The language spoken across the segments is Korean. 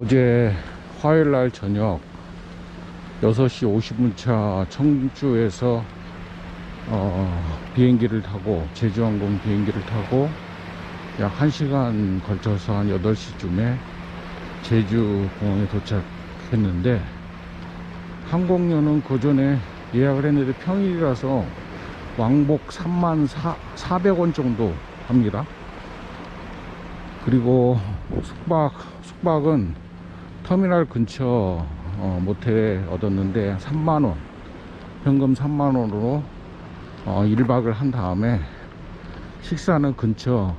어제 화요일 날 저녁 6시 50분차 청주에서 어, 비행기를 타고 제주항공 비행기를 타고 약 1시간 걸쳐서 한 8시쯤에 제주 공항에 도착했는데 항공료는 그 전에 예약을 했는데 평일이라서 왕복 3만 400원 정도 합니다. 그리고 숙박, 숙박은 터미널 근처 어, 모텔에 얻었는데 3만원, 현금 3만원으로 어, 1박을 한 다음에 식사는 근처,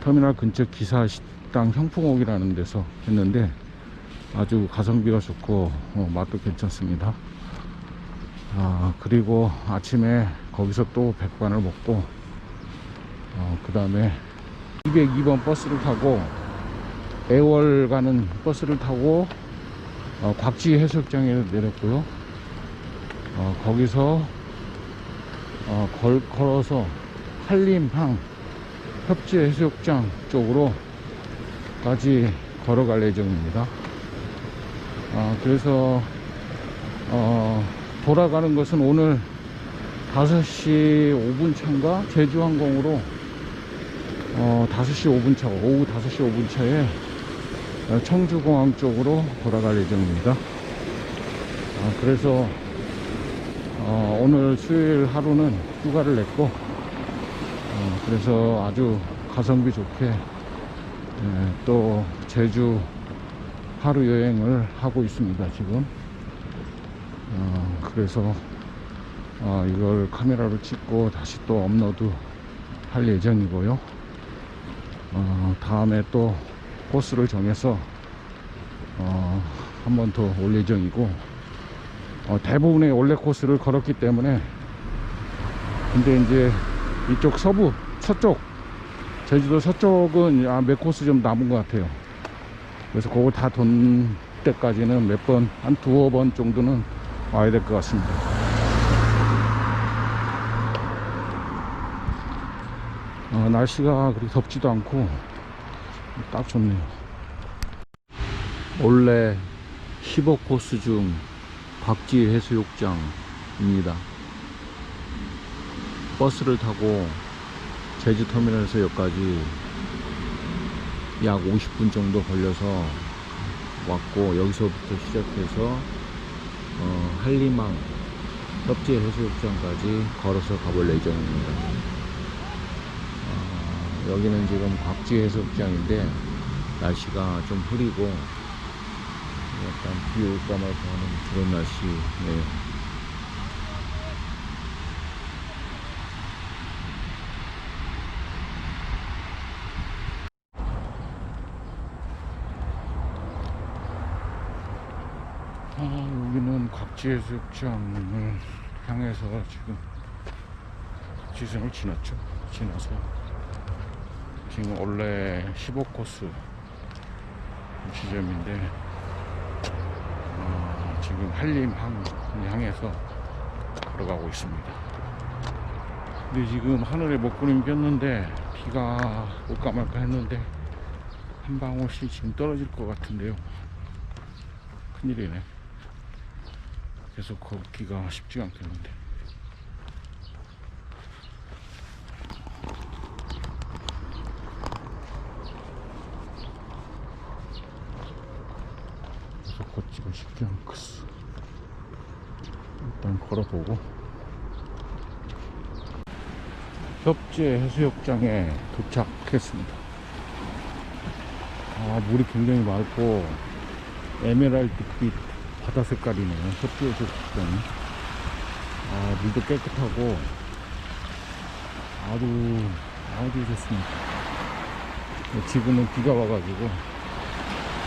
터미널 근처 기사 식당 형풍옥이라는 데서 했는데 아주 가성비가 좋고 어, 맛도 괜찮습니다. 아, 그리고 아침에 거기서 또 백반을 먹고 어, 그 다음에 202번 버스를 타고 애월 가는 버스를 타고 어, 곽지 해수욕장에 내렸고요. 어, 거기서 어, 걸, 걸어서 한림항 협지 해수욕장 쪽으로까지 걸어갈 예정입니다. 아, 그래서 어, 돌아가는 것은 오늘 5시 5분 차인가 제주항공으로 어, 5시 5분 차, 오후 5시 5분 차에 어, 청주공항 쪽으로 돌아갈 예정입니다. 아, 그래서 어, 오늘 수요일 하루는 휴가를 냈고 어, 그래서 아주 가성비 좋게 예, 또 제주 하루 여행을 하고 있습니다 지금 어, 그래서 어, 이걸 카메라로 찍고 다시 또 업로드 할 예정이고요 어, 다음에 또 코스를 정해서 어, 한 번 더 올 예정이고 어, 대부분의 원래 코스를 걸었기 때문에 근데 이제 이쪽 서부 서쪽 제주도 서쪽은 아, 몇 코스 좀 남은 것 같아요. 그래서 그거 다 돈 때까지는 몇 번 한 두어 번 정도는 와야 될 것 같습니다. 어, 날씨가 그렇게 덥지도 않고 딱 좋네요. 원래 15코스 중 박지 해수욕장입니다. 버스를 타고 제주 터미널에서 여기까지 약 50분 정도 걸려서 왔고 여기서부터 시작해서 어, 한림항 협지 해수욕장까지 걸어서 가볼 예정입니다. 어, 여기는 지금 곽지 해수욕장인데 날씨가 좀 흐리고 약간 비 올까 말까 하는 그런 날씨네요. 아, 여기는 곽지 해수욕장을 향해서 지금 지선을 지났죠. 지나서 지금 원래 15코스 지점인데 어, 지금 한림항 향해서 걸어가고 있습니다. 근데 지금 하늘에 먹구름이 꼈는데 비가 올까 말까 했는데 한 방울씩 지금 떨어질 것 같은데요. 큰일이네. 계속 걷기가 쉽지가 않겠는데. 걷기가 쉽지 않겠어. 일단 걸어보고. 협재 해수욕장에 도착했습니다. 아, 물이 굉장히 맑고, 에메랄드빛 바다 색깔이네요. 협재 해수욕장이. 아, 물도 깨끗하고, 아주, 아주 좋습니다. 지금은 비가 와가지고,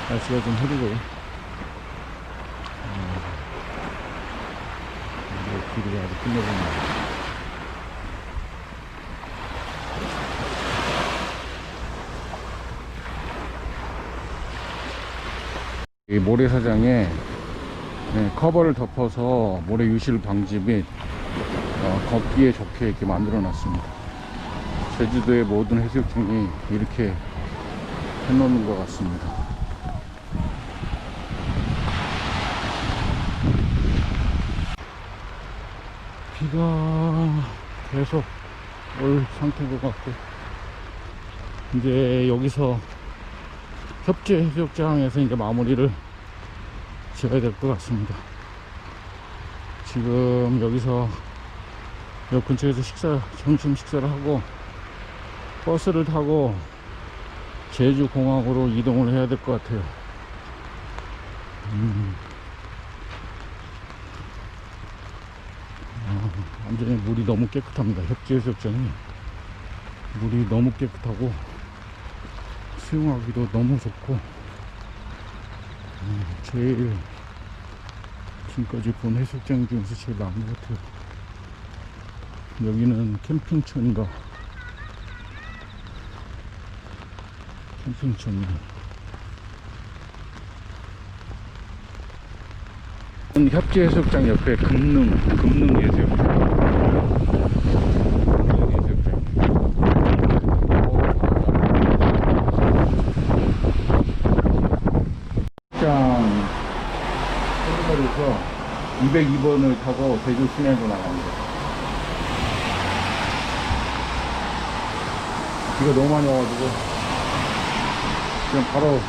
날씨가 좀 흐리고요. 이제 길이 아주 끝내줍니다. 이 모래사장에 네, 커버를 덮어서 모래 유실 방지 및 어, 걷기에 좋게 이렇게 만들어 놨습니다. 제주도의 모든 해수욕장이 이렇게 해놓는 것 같습니다. 비가 계속 올 상태인 것 같고 이제 여기서 협재 해수욕장에서 이제 마무리를 지어야 될 것 같습니다. 지금 여기서 여 근처에서 식사, 점심 식사를 하고 버스를 타고 제주 공항으로 이동을 해야 될 것 같아요. 음. 아, 완전히 물이 너무 깨끗합니다. 협재해수욕장이 물이 너무 깨끗하고 수영하기도 너무 좋고 음, 제일 지금까지 본 해수욕장 중에서 제일 나은 것 같아요. 여기는 캠핑촌인가? 캠핑촌이네. 협재 해수욕장 옆에 금능, 금능 해수욕장. 터미널에서 202번을 타고 제주 시내로 나갑니다. 비가 너무 많이 와가지고 지금 바로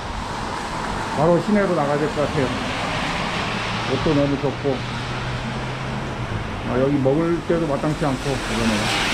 바로 시내로 나가야 될 것 같아요. 옷도 너무 덥고 아, 여기 먹을 때도 마땅치 않고 그러네요.